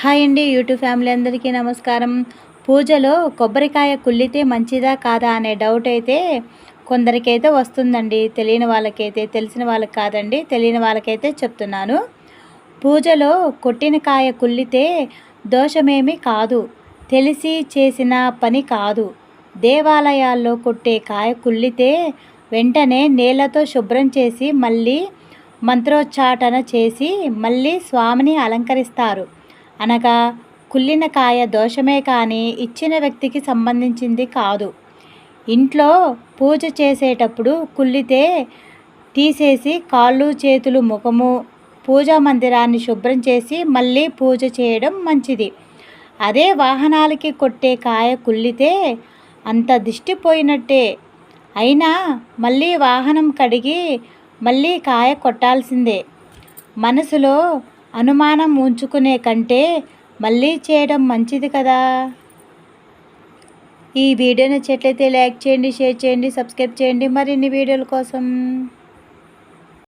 Hi అండి YouTube family అందరికీ నమస్కారం. పూజలో కొబ్బరికాయ కుళ్ళితే మంచిదా కాదా అనే డౌట్ అయితే కొందరికైతే వస్తుందండి. తెలియని వాళ్ళకైతే తెలిసిన వాళ్ళకి కాదండి. తెలియని వాళ్ళకైతే చెప్తున్నాను. పూజలో కొట్టిన కాయ కుళ్ళితే దోషమేమి కాదు. తెలిసి చేసిన పని కాదు. దేవాలయాల్లో కొట్టే కాయ కుళ్ళితే వెంటనే నేలతో శుభ్రం చేసి మళ్ళీ మంత్రోచ్చాటన చేసి మళ్ళీ స్వామిని అలంకరిస్తారు. అనగా కుళ్ళిన కాయ దోషమే కానీ ఇచ్చిన వ్యక్తికి సంబంధించింది కాదు. ఇంట్లో పూజ చేసేటప్పుడు కుళ్ళితే తీసేసి కాళ్ళు చేతులు ముఖము పూజా మందిరాన్ని శుభ్రం చేసి మళ్ళీ పూజ చేయడం మంచిది. అదే వాహనాలకి కొట్టే కాయ కుళ్ళితే అంత దిష్టి పోయినట్టే. అయినా మళ్ళీ వాహనం కడిగి మళ్ళీ కాయ కొట్టాల్సిందే. మనసులో అనుమానం ఉంచుకునే కంటే మళ్ళీ చేయడం మంచిది కదా. ఈ వీడియో నచ్చట్లయితే లైక్ చేయండి షేర్ చేయండి సబ్స్క్రైబ్ చేయండి మరిన్ని వీడియోల కోసం.